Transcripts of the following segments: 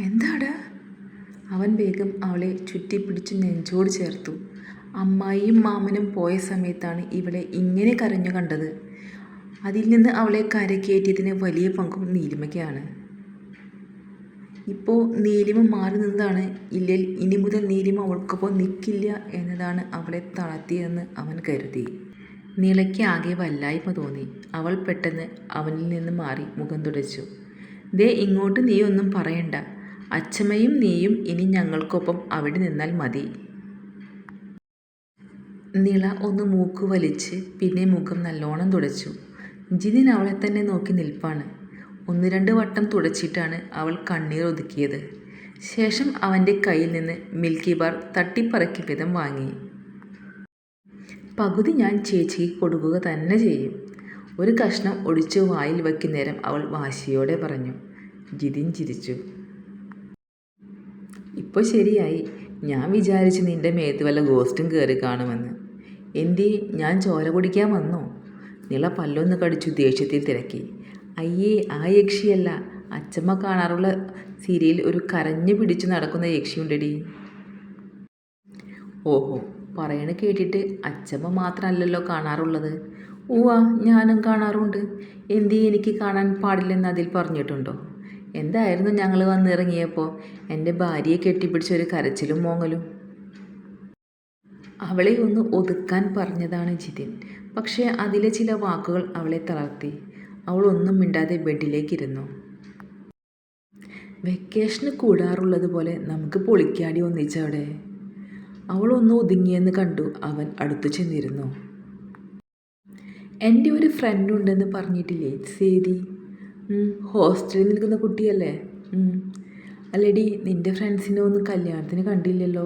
എന്താടാ? അവൻ വേഗം അവളെ ചുറ്റിപ്പിടിച്ച് നെഞ്ചോട് ചേർത്തു. അമ്മായിയും മാമനും പോയ സമയത്താണ് ഇവളെ ഇങ്ങനെ കരഞ്ഞു കണ്ടത്. അതിൽ നിന്ന് അവളെ കരക്കയറ്റിയതിന് വലിയ പങ്കും നീലിമയ്ക്കാണ്. ഇപ്പോൾ നീലിമ മാറി നിന്നതാണ്. ഇല്ലേൽ ഇനി മുതൽ നീലിമ അവൾക്കൊപ്പം നിൽക്കില്ല എന്നതാണ് അവളെ തളർത്തിയതെന്ന് അവൻ കരുതി. നീളയ്ക്ക് ആകെ വല്ലായ്മ തോന്നി. അവൾ പെട്ടെന്ന് അവനിൽ നിന്ന് മാറി മുഖം തുടച്ചു. ദേ ഇങ്ങോട്ട് നീ ഒന്നും പറയണ്ട. അച്ഛമ്മയും നീയും ഇനി ഞങ്ങൾക്കൊപ്പം അവിടെ നിന്നാൽ മതി. നിള ഒന്ന് മൂക്ക് വലിച്ച് പിന്നെ മുഖം നല്ലോണം തുടച്ചു. ജിതിൻ അവളെ തന്നെ നോക്കി നിൽപ്പാണ്. ഒന്ന് രണ്ട് വട്ടം തുടച്ചിട്ടാണ് അവൾ കണ്ണീർ ഒതുക്കിയത്. ശേഷം അവന്റെ കയ്യിൽ നിന്ന് മിൽക്കി ബാർ തട്ടിപ്പറക്കി വിധം വാങ്ങി. പകുതി ഞാൻ ചേച്ചിക്ക് കൊടുക്കുക തന്നെ ചെയ്യും. ഒരു കഷ്ണം ഒടിച്ച് വായിൽ വയ്ക്കുന്നേരം അവൾ വാശിയോടെ പറഞ്ഞു. ജിതിൻ ചിരിച്ചു. ഇപ്പോൾ ശരിയായി. ഞാൻ വിചാരിച്ചു നിന്റെ മേത്ത് വല്ല ഗോസ്റ്റും കയറി കാണുമെന്ന്. എന്തി ഞാൻ ചോര കുടിക്കാൻ വന്നോ. നിള പല്ലൊന്ന് കടിച്ചു ദേഷ്യത്തിൽ തിരക്കി. അയ്യേ ആ യക്ഷിയല്ല. അച്ചമ്മ കാണാറുള്ള സീരിയൽ ഒരു കരഞ്ഞു പിടിച്ചു നടക്കുന്ന യക്ഷിയുണ്ടടി. ഓഹോ പറയണ കേട്ടിട്ട് അച്ചമ്മ മാത്രമല്ലല്ലോ കാണാറുള്ളത്. ഉവ്വ ഞാനും കാണാറുണ്ട്. എന്തി എനിക്ക് കാണാൻ പാടില്ലെന്ന് അതിൽ പറഞ്ഞിട്ടുണ്ടോ? എന്തായിരുന്നു ഞങ്ങൾ വന്നിറങ്ങിയപ്പോൾ എന്റെ ഭാര്യയെ കെട്ടിപ്പിടിച്ചൊരു കരച്ചിലും മോങ്ങലും. അവളെ ഒന്ന് ഒതുക്കാൻ പറഞ്ഞതാണ് ജിതിൻ. പക്ഷേ അതിലെ ചില വാക്കുകൾ അവളെ തളർത്തി. അവൾ ഒന്നും മിണ്ടാതെ ബെഡിലേക്കിരുന്നു. വെക്കേഷന് കൂടാറുള്ളത് പോലെ നമുക്ക് പൊളിക്കാടി ഒന്നിച്ചവിടെ അവൾ ഒന്ന് ഒതുങ്ങിയെന്ന് കണ്ടു അവൻ അടുത്തു ചെന്നിരുന്നു. എന്റെ ഒരു ഫ്രണ്ട് ഉണ്ടെന്ന് പറഞ്ഞിട്ടില്ലേ സേതി? ഹോസ്റ്റലിൽ നിൽക്കുന്ന കുട്ടിയല്ലേ? അല്ലേടി നിന്റെ ഫ്രണ്ട്സിനെ ഒന്നും കല്യാണത്തിന് കണ്ടില്ലല്ലോ.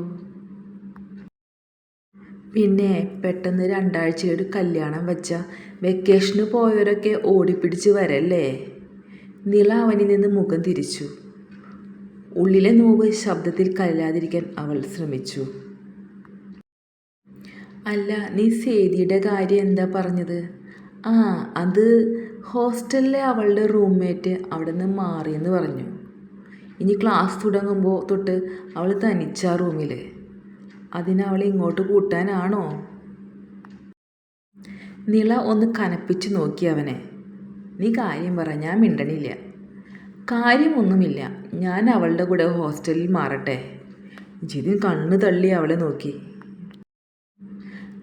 പിന്നെ പെട്ടെന്ന് രണ്ടാഴ്ച ഒരു കല്യാണം വെച്ച വെക്കേഷന് പോയവരൊക്കെ ഓടിപ്പിടിച്ച് വരല്ലേ? നിള അവനിൽ നിന്ന് മുഖം തിരിച്ചു. ഉള്ളിലെ നോവ് ശബ്ദത്തിൽ കല്ലാതിരിക്കാൻ അവൾ ശ്രമിച്ചു. അല്ല നീ സേതിയുടെ കാര്യം എന്താ പറഞ്ഞത്? ആ അത് ഹോസ്റ്റലിലെ അവളുടെ റൂംമേറ്റ് അവിടെ നിന്ന് മാറിയെന്ന് പറഞ്ഞു. ഇനി ക്ലാസ് തുടങ്ങുമ്പോൾ തൊട്ട് അവൾ തനിച്ച റൂമിൽ അതിനവളെ ഇങ്ങോട്ട് കൂട്ടാനാണോ? നിള ഒന്ന് കനപ്പിച്ച് നോക്കി അവനെ. നീ കാര്യം പറ ഞാൻ മിണ്ടണില്ല. കാര്യമൊന്നുമില്ല. ഞാൻ അവളുടെ കൂടെ ഹോസ്റ്റലിൽ മാറട്ടെ. ജിതിൻ കണ്ണ് തള്ളി അവളെ നോക്കി.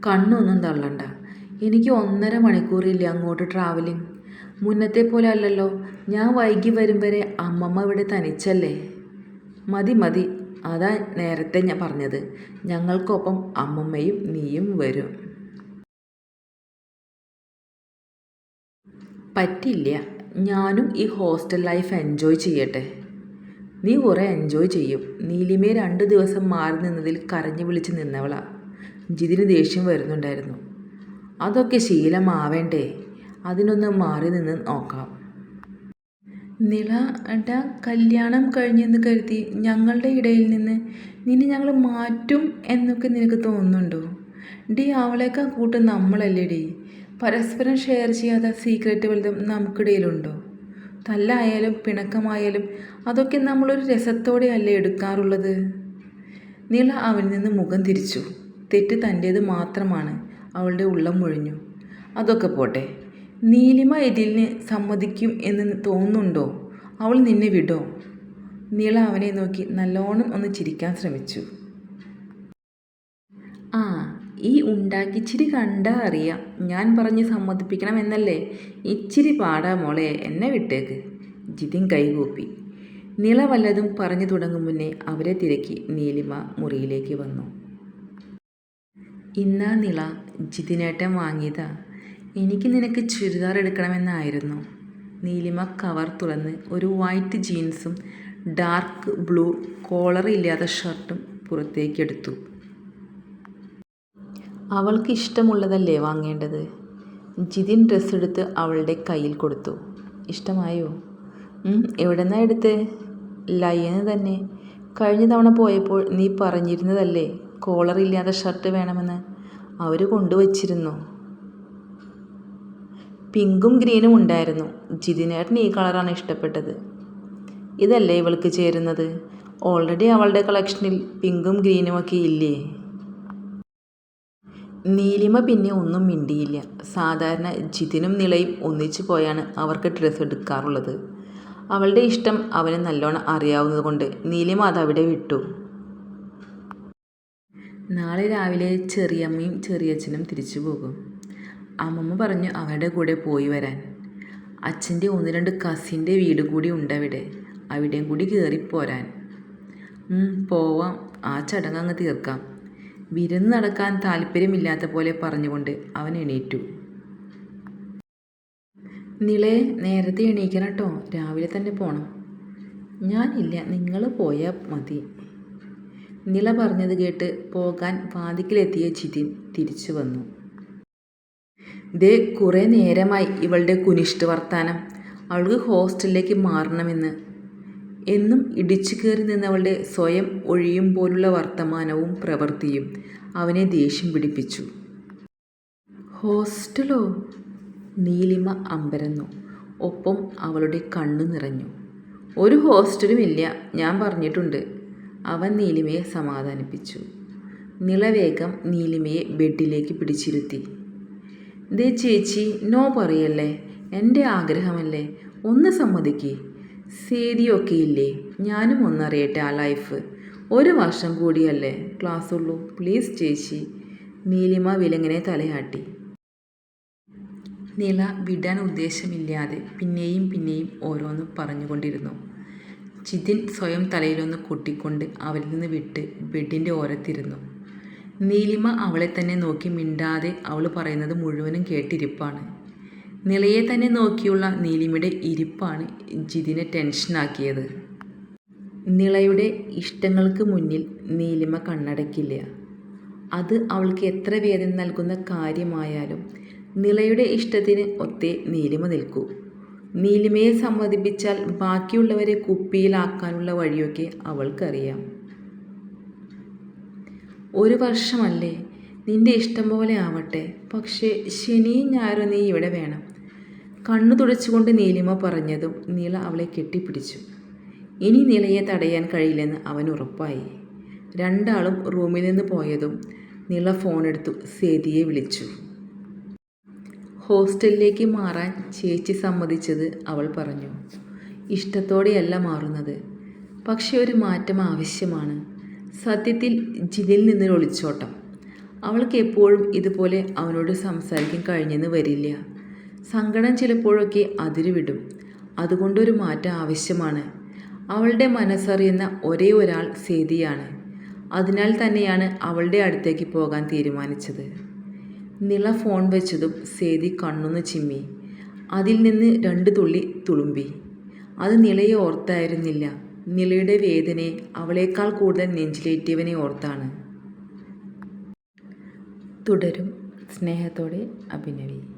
കണ്ണൊന്നും തള്ളണ്ട. എനിക്ക് ഒന്നര മണിക്കൂറില്ല അങ്ങോട്ട് ട്രാവലിംഗ് മുന്നത്തെ പോലെ അല്ലല്ലോ ഞാൻ വൈകി വരും വരെ അമ്മമ്മ ഇവിടെ തനിച്ചല്ലേ? മതി മതി. അതാ നേരത്തെ ഞാൻ പറഞ്ഞത്. ഞങ്ങൾക്കൊപ്പം അമ്മമ്മയും നീയും വരും. പറ്റില്ല. ഞാനും ഈ ഹോസ്റ്റൽ ലൈഫ് എൻജോയ് ചെയ്യട്ടെ. നീ കുറേ എൻജോയ് ചെയ്യും. നീലിമേ രണ്ട് ദിവസം മാറി നിന്നതിൽ കരഞ്ഞു വിളിച്ച് നിന്നവളാ. ജിതിന് ദേഷ്യം വരുന്നുണ്ടായിരുന്നു. അതൊക്കെ ശീലമാവേണ്ടേ? അതിനൊന്ന് മാറി നിന്ന് നോക്കാം. നിള ഏട്ടാ കല്യാണം കഴിഞ്ഞെന്ന് കരുതി ഞങ്ങളുടെ ഇടയിൽ നിന്ന് നിന്നെ ഞങ്ങൾ മാറ്റും എന്നൊക്കെ നിനക്ക് തോന്നുന്നുണ്ടോ? ഡി അവളേക്കാൾ കൂട്ട് നമ്മളല്ലേ ഡി പരസ്പരം ഷെയർ ചെയ്യാത്ത സീക്രട്ട് വലുതും നമുക്കിടയിലുണ്ടോ? തല്ലായാലും പിണക്കമായാലും അതൊക്കെ നമ്മളൊരു രസത്തോടെ അല്ലേ എടുക്കാറുള്ളത്? നിള അവനിൽ നിന്ന് മുഖം തിരിച്ചു. തെറ്റ് തന്റേത് മാത്രമാണ്. അവളുടെ ഉള്ളം മുഴിഞ്ഞു. അതൊക്കെ പോട്ടെ. നീലിമ എതിലിന് സമ്മതിക്കും എന്ന് തോന്നുന്നുണ്ടോ? അവൾ നിന്നെ വിടോ. നീള അവനെ നോക്കി നല്ലോണം ഒന്ന് ചിരിക്കാൻ ശ്രമിച്ചു. ആ ഈ ഉണ്ടാക്കിച്ചിരി കണ്ടാ അറിയാം. ഞാൻ പറഞ്ഞ് സമ്മതിപ്പിക്കണം എന്നല്ലേ? ഇച്ചിരി പാടാ മോളെ. എന്നെ വിട്ടേക്ക്. ജിതിൻ കൈകൂപ്പി. നിള വല്ലതും പറഞ്ഞു തുടങ്ങും മുന്നേ അവരെ തിരക്കി നീലിമ മുറിയിലേക്ക് വന്നു. ഇന്നാ നിള ജിതിനേട്ടൻ വാങ്ങിയതാ. എനിക്ക് നിനക്ക് ചുരിദാർ എടുക്കണമെന്നായിരുന്നു. നീലിമ കവർ തുറന്ന് ഒരു വൈറ്റ് ജീൻസും ഡാർക്ക് ബ്ലൂ കോളർ ഇല്ലാത്ത ഷർട്ടും പുറത്തേക്കെടുത്തു. അവൾക്ക് ഇഷ്ടമുള്ളതല്ലേ വാങ്ങേണ്ടത്? ജിതിൻ ഡ്രസ്സ് എടുത്ത് അവളുടെ കയ്യിൽ കൊടുത്തു. ഇഷ്ടമായോ? എവിടെ എവിടെന്നാ എടുത്ത്? ലയന് തന്നെ. കഴിഞ്ഞ തവണ പോയപ്പോൾ നീ പറഞ്ഞിരുന്നതല്ലേ കോളർ ഇല്ലാത്ത ഷർട്ട് വേണമെന്ന് അവർ കൊണ്ടുവച്ചിരുന്നു. പിങ്കും ഗ്രീനും ഉണ്ടായിരുന്നു. ജിതിനേട്ടന് ഈ കളറാണ് ഇഷ്ടപ്പെട്ടത്. ഇതല്ലേ ഇവൾക്ക് ചേരുന്നത്? ഓൾറെഡി അവളുടെ കളക്ഷനിൽ പിങ്കും ഗ്രീനും ഒക്കെ ഇല്ലേ? നീലിമ പിന്നെ ഒന്നും മിണ്ടിയില്ല. സാധാരണ ജിതിനും നിളയും ഒന്നിച്ചു പോയാണ് അവർക്ക് ഡ്രസ്സ് എടുക്കാറുള്ളത്. അവളുടെ ഇഷ്ടം അവന് നല്ലോണം അറിയാവുന്നതുകൊണ്ട് നീലിമ അതവിടെ വിട്ടു. നാളെ രാവിലെ ചെറിയമ്മയും ചെറിയച്ഛനും തിരിച്ചു പോകും. അമ്മമ്മ പറഞ്ഞു അവരുടെ കൂടെ പോയി വരാൻ. അച്ഛന്റെ ഒന്ന് രണ്ട് കസിന്റെ വീട് കൂടി ഉണ്ടവിടെ. അവിടെയും കൂടി കയറിപ്പോരാൻ പോവാം. ആ ചടങ്ങ് അങ്ങ് തീർക്കാം. വിരുന്ന് നടക്കാൻ താല്പര്യമില്ലാത്ത പോലെ പറഞ്ഞുകൊണ്ട് അവൻ എണീറ്റു. നിളെ നേരത്തെ എണീക്കണം കേട്ടോ. രാവിലെ തന്നെ പോണം. ഞാനില്ല. നിങ്ങൾ പോയാൽ മതി. നിള പറഞ്ഞത് കേട്ട് പോകാൻ വാതിക്കലെത്തിയ ജിതിൻ തിരിച്ചു വന്നു. ദേ കുറേ നേരമായി ഇവളുടെ കുനിഷ്ട് വർത്താനം. അവൾക്ക് ഹോസ്റ്റലിലേക്ക് മാറണമെന്ന്. എന്നും ഇടിച്ചു കയറി നിന്നവളുടെ സ്വയം ഒഴിയും പോലുള്ള വർത്തമാനവും പ്രവൃത്തിയും അവനെ ദേഷ്യം പിടിപ്പിച്ചു. ഹോസ്റ്റലോ? നീലിമ അമ്പരന്നു. ഒപ്പം അവളുടെ കണ്ണു നിറഞ്ഞു. ഒരു ഹോസ്റ്റലും ഇല്ല ഞാൻ പറഞ്ഞിട്ടുണ്ട്. അവൻ നീലിമയെ സമാധാനിപ്പിച്ചു. നിളവേഗം നീലിമയെ ബെഡിലേക്ക് പിടിച്ചിരുത്തി. ദേ ചേച്ചി നോ പറയല്ലേ? എന്റെ ആഗ്രഹമല്ലേ? ഒന്ന് സമ്മതിക്ക്. സേതിയൊക്കെ ഇല്ലേ ഞാനും ഒന്നറിയട്ടെ ആ ലൈഫ്. ഒരു വർഷം കൂടിയല്ലേ ക്ലാസ് ഉള്ളൂ പ്ലീസ് ചേച്ചി. നീലിമ വിലങ്ങനെ തലയാട്ടി. നില വിടാൻ ഉദ്ദേശമില്ലാതെ പിന്നെയും പിന്നെയും ഓരോന്നും പറഞ്ഞുകൊണ്ടിരുന്നു. ജിതിൻ സ്വയം തലയിലൊന്ന് കൊട്ടിക്കൊണ്ട് അവളിൽ നിന്ന് വിട്ട് ബെഡിന്റെ ഓരത്തിരുന്നു. നീലിമ അവളെ തന്നെ നോക്കി മിണ്ടാതെ അവൾ പറയുന്നത് മുഴുവനും കേട്ടിരിപ്പാണ്. നിളയെ തന്നെ നോക്കിയുള്ള നീലിമയുടെ ഇരിപ്പാണ് ജിതിനെ ടെൻഷനാക്കിയത്. നിളയുടെ ഇഷ്ടങ്ങൾക്ക് മുന്നിൽ നീലിമ കണ്ണടക്കില്ല. അത് അവൾക്ക് എത്ര വേദന നൽകുന്ന കാര്യമായാലും നിളയുടെ ഇഷ്ടത്തിന് ഒത്തേ നീലിമ നിൽക്കൂ. നീലിമയെ സമ്മതിപ്പിച്ചാൽ ബാക്കിയുള്ളവരെ കുപ്പിയിലാക്കാനുള്ള വഴിയൊക്കെ അവൾക്കറിയാം. ഒരു വർഷമല്ലേ? നിന്റെ ഇഷ്ടം പോലെ ആവട്ടെ. പക്ഷേ ശനിയും ഞായറും നീ ഇവിടെ വേണം. കണ്ണു തുടച്ചുകൊണ്ട് നീലിമ പറഞ്ഞതും നീള അവളെ കെട്ടിപ്പിടിച്ചു. ഇനി നിലയെ തടയാൻ കഴിയില്ലെന്ന് അവൻ ഉറപ്പായി. രണ്ടാളും റൂമിൽ നിന്ന് പോയതും നിള ഫോണെടുത്തു സേതിയെ വിളിച്ചു. ഹോസ്റ്റലിലേക്ക് മാറാൻ ചേച്ചി സമ്മതിച്ചത് അവൾ പറഞ്ഞു. ഇഷ്ടത്തോടെയല്ല മാറുന്നത്. പക്ഷേ ഒരു മാറ്റം ആവശ്യമാണ്. സത്യത്തിൽ ജിലിൽ നിന്നൊരു ഒളിച്ചോട്ടം അവൾക്ക് എപ്പോഴും ഇതുപോലെ അവനോട് സംസാരിക്കാൻ കഴിഞ്ഞെന്ന് വരില്ല. സങ്കടം ചിലപ്പോഴൊക്കെ അതിരുവിടും അതുകൊണ്ടൊരു മാറ്റം ആവശ്യമാണ്. അവളുടെ മനസ്സറിയുന്ന ഒരേ ഒരാൾ സേതിയാണ്. അതിനാൽ തന്നെയാണ് അവളുടെ അടുത്തേക്ക് പോകാൻ തീരുമാനിച്ചത്. നിള ഫോൺ വെച്ചതും സേതി കണ്ണൊന്ന് ചിമ്മി. അതിൽ നിന്ന് രണ്ട് തുള്ളി തുളുമ്പി. അത് നിളയെ ഓർത്തായിരുന്നില്ല. നിളയുടെ വേദനയെ അവളേക്കാൾ കൂടുതൽ നെഞ്ചിലേറ്റിയവനെ ഓർത്താണ്. തുടരും സ്നേഹത്തോടെ അഭിനവി.